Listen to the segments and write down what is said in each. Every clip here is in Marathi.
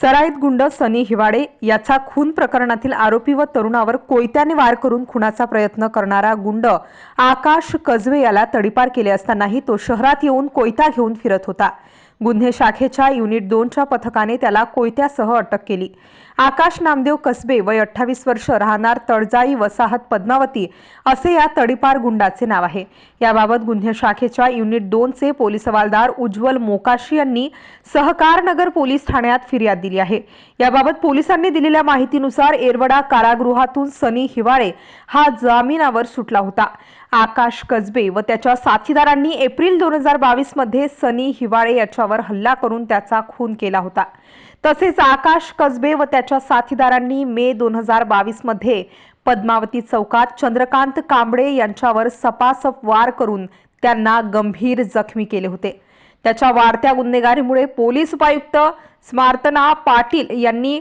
सराईत गुंड सनी हिवाडे याचा खून प्रकरणातील आरोपी व तरुणावर कोयत्याने वार करून खुनाचा प्रयत्न करणारा गुंड आकाश कजवे याला तडीपार केले असतानाही तो शहरात येऊन कोयता घेऊन फिरत होता. गुन्हे शाखेच्या युनिट दोनच्या पथकाने त्याला कोयत्यासह अटक केली. आकाश नामदेव कसबे वय अठ्ठावीस वर्ष राहणार तळजाई वसाहत पद्मावती असे या तडीपार गुंडाचे नाव आहे. याबाबत गुन्हे शाखेच्या युनिट दोनचे पोलीस हवालदार उज्ज्वल मोकाशी यांनी सहकारनगर पोलीस ठाण्यात फिर्याद दिली आहे. याबाबत पोलिसांनी दिलेल्या माहितीनुसार एरवडा कारागृहातून सनी हिवाळे हा जामिनावर सुटला होता. आकाश कसबे व त्याच्या साथीदारांनी एप्रिल दोन हजार बावीसमध्ये सनी हिवाळे याच्या याच्यावर हल्ला करून त्याचा खून केला होता. तसेच आकाश कसबे व त्याच्या साथीदारांनी मे दोन हजार बावीसमध्ये पद्मावती चौकात चंद्रकांत कांबळे यांच्यावर सपासप वार करून त्यांना गंभीर जखमी केले होते. त्याच्या वाढत्या गुन्हेगारीमुळे पोलीस उपायुक्त स्मार्तना पाटील यांनी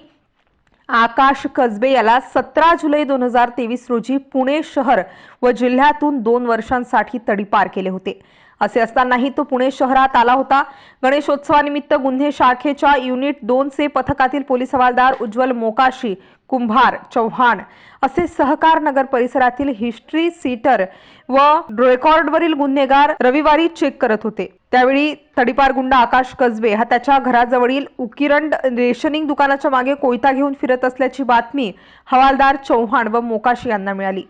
आकाश कसबे याला सतरा जुलै दोन हजार तेवीस रोजी पुणे शहर व जिल्ह्यातून दोन वर्षांसाठी तडीपार केले होते. असे असतानाही तो पुणे शहरात आला होता. गणेशोत्सवानिमित्त गुन्हे शाखेच्या युनिट दोनचे पथकातील पोलीस हवालदार उज्ज्वल मोकाशी कुंभार चव्हाण असे सहकार नगर परिसरातील हिस्ट्री सीटर व रेकॉर्डवरील गुन्हेगार रविवारी चेक करत होते. त्यावेळी तडीपार गुंड आकाश कसबे हा त्याच्या घराजवळील उकिरंड रेशनिंग दुकानाच्या मागे कोयता घेऊन फिरत असल्याची बातमी हवालदार चव्हाण व मोकाशी यांना मिळाली.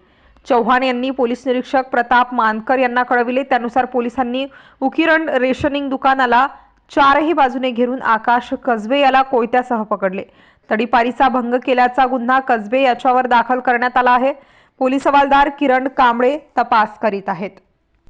चव्हाण यांनी पोलीस निरीक्षक प्रताप मानकर यांना कळविले. त्यानुसार पोलिसांनी उकिरण रेशनिंग दुकानाला चारही बाजूने घेरून आकाश कसबे याला कोयत्यासह पकडले. तडीपारीचा भंग केल्याचा गुन्हा कसबे याच्यावर दाखल करण्यात आला आहे. पोलीस हवालदार किरण कांबळे तपास करीत आहेत.